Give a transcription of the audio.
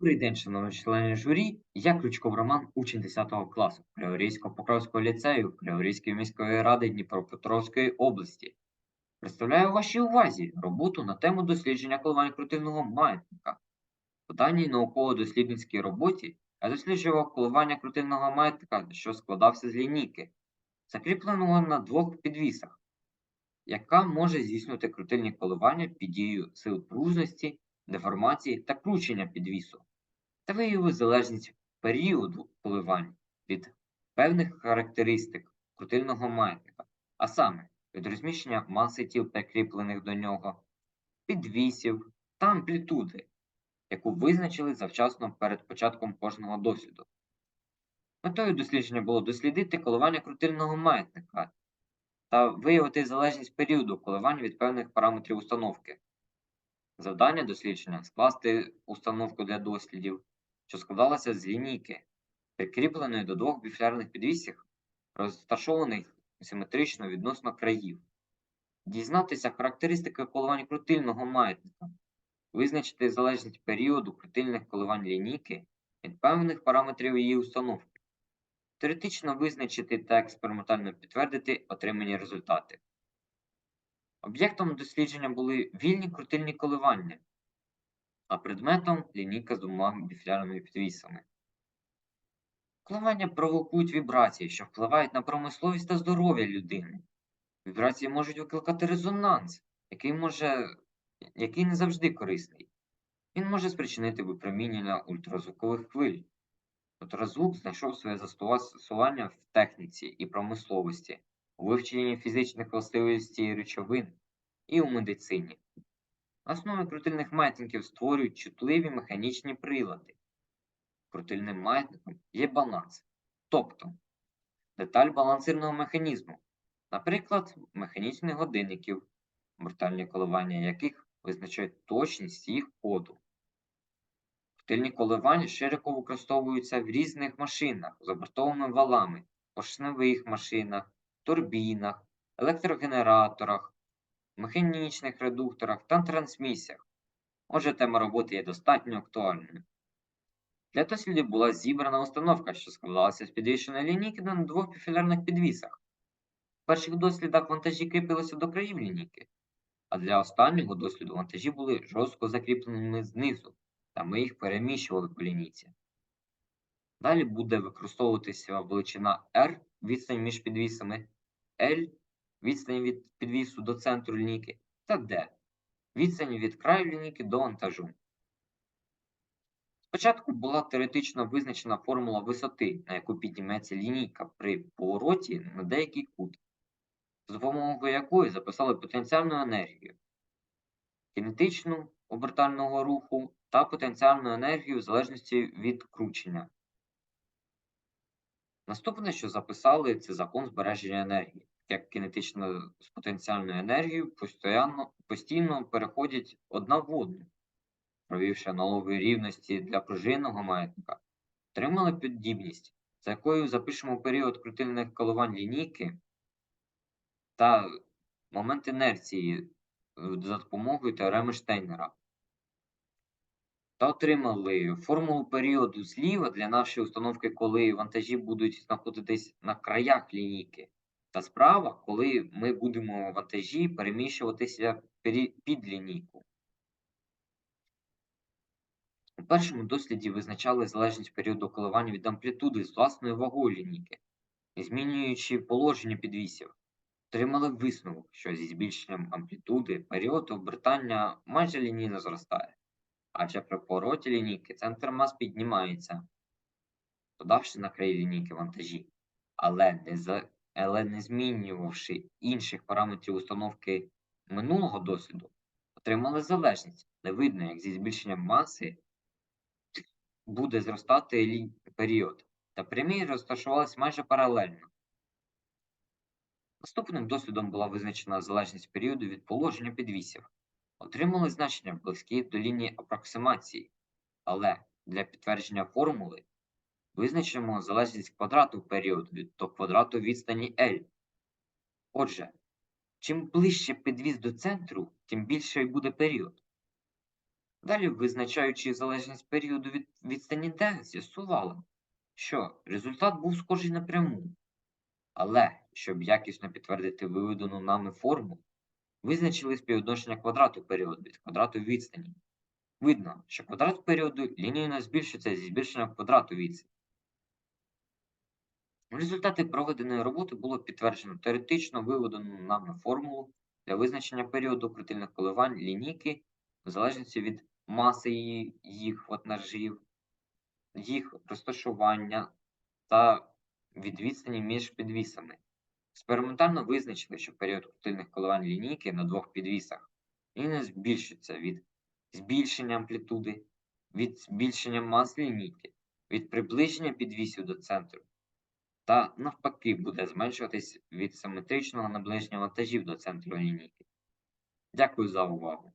Добрий день, шановні члени журі. Я Ключков Роман, учень 10 класу Криворізько-Покровського ліцею Криворізької міської ради Дніпропетровської області. Представляю вашій увазі роботу на тему дослідження коливань крутильного маятника. У даній науково-дослідницькій роботі я досліджував коливання крутильного маятника, що складався з лінійки, закріпленого на двох підвісах, яка може здійснювати крутильні коливання під дією сил пружності, деформації та кручення підвісу та виявив залежність періоду коливань від певних характеристик крутильного маятника, а саме від розміщення маси тіл прикріплених до нього, підвісів та амплітуди, яку визначили завчасно перед початком кожного досліду. Метою дослідження було дослідити коливання крутильного маятника та виявити залежність періоду коливань від певних параметрів установки. Завдання дослідження скласти установку для дослідів, що складалася з лінійки, прикріпленої до двох біфлярних підвісів, розташованих симетрично відносно країв, дізнатися характеристики коливань крутильного маятника, визначити залежність періоду крутильних коливань лінійки від певних параметрів її установки, теоретично визначити та експериментально підтвердити отримані результати. Об'єктом дослідження були вільні крутильні коливання, а предметом лінійка з двома біфлярними підвісами. Коливання провокують вібрації, що впливають на промисловість та здоров'я людини. Вібрації можуть викликати резонанс, який, може, який не завжди корисний. Він може спричинити випромінення ультразвукових хвиль. Ультразвук знайшов своє застосування в техніці і промисловості, у вивченні фізичних властивостей речовин і у медицині. На основі крутильних маятників створюють чутливі механічні прилади. Крутильним маятником є баланс, тобто деталь балансирного механізму, наприклад, механічних годинників, мортальні коливання яких визначають точність їх ходу. Крутильні коливання широко використовуються в різних машинах з обертовими валами, поршневих машинах, турбінах, електрогенераторах, механічних редукторах та трансмісіях. Отже, тема роботи є достатньо актуальною. Для дослідів була зібрана установка, що складалася з підвішеної лінійки на двох піфілярних підвісах. В перших дослідах вантажі кріпилися до країв лінійки, а для останнього досліду вантажі були жорстко закріпленими знизу, та ми їх переміщували по лінійці. Далі буде використовуватися величина R відстань між підвісами, L відстань від підвісу до центру лінійки та D відстань від краю лінійки до вантажу. Спочатку була теоретично визначена формула висоти, на яку підніметься лінійка при повороті на деякий кут, з допомогою якої записали потенціальну енергію, кінетичну обертального руху та потенціальну енергію в залежності від кручення. Наступне, що записали, це закон збереження енергії, як кінетична з потенціальною енергією постійно, постійно переходять одна в одну провівши аналогові рівності для пружинного маятника, отримали подібність, за якою запишемо період крутильних коливань лінійки та момент інерції за допомогою теореми Штейнера. Та отримали формулу періоду зліва для нашої установки, коли вантажі будуть знаходитись на краях лінійки, та справа, коли ми будемо вантажі переміщуватися під лінійку. У першому досліді визначали залежність періоду коливання від амплітуди з власною вагою лінійки, змінюючи положення підвісів, отримали висновок, що зі збільшенням амплітуди період обертання майже лінійно зростає, адже при повороті лінійки центр мас піднімається, додавши на край лінійки вантажі, але не, за... але не змінювавши інших параметрів установки минулого досвіду, отримали залежність, не видно, як зі збільшенням маси буде зростати період, та прямі розташувались майже паралельно. Наступним дослідом була визначена залежність періоду від положення підвісів. Отримали значення близькі до лінії апроксимації, але для підтвердження формули визначимо залежність квадрату періоду до квадрату відстані L. Отже, чим ближче підвіс до центру, тим більший буде період. Далі, визначаючи залежність періоду від відстані D, з'ясували, що результат був схожий на пряму. Але, щоб якісно підтвердити виведену нами формулу, визначили співвідношення квадрату періоду від квадрату відстані. Видно, що квадрат періоду лінійно збільшується зі збільшенням квадрату відстані. В результаті проведеної роботи було підтверджено теоретично виведену нами формулу для визначення періоду крутильних коливань лінійки в залежності від маси її, їх ватнажів, їх розташування та від відстані між підвісами. Експериментально визначили, що період крутильних коливань лінійки на двох підвісах лінійно збільшується від збільшення амплітуди, від збільшення мас лінійки, від приближення підвісів до центру, та навпаки буде зменшуватись від симетричного наближення вантажів до центру лінійки. Дякую за увагу.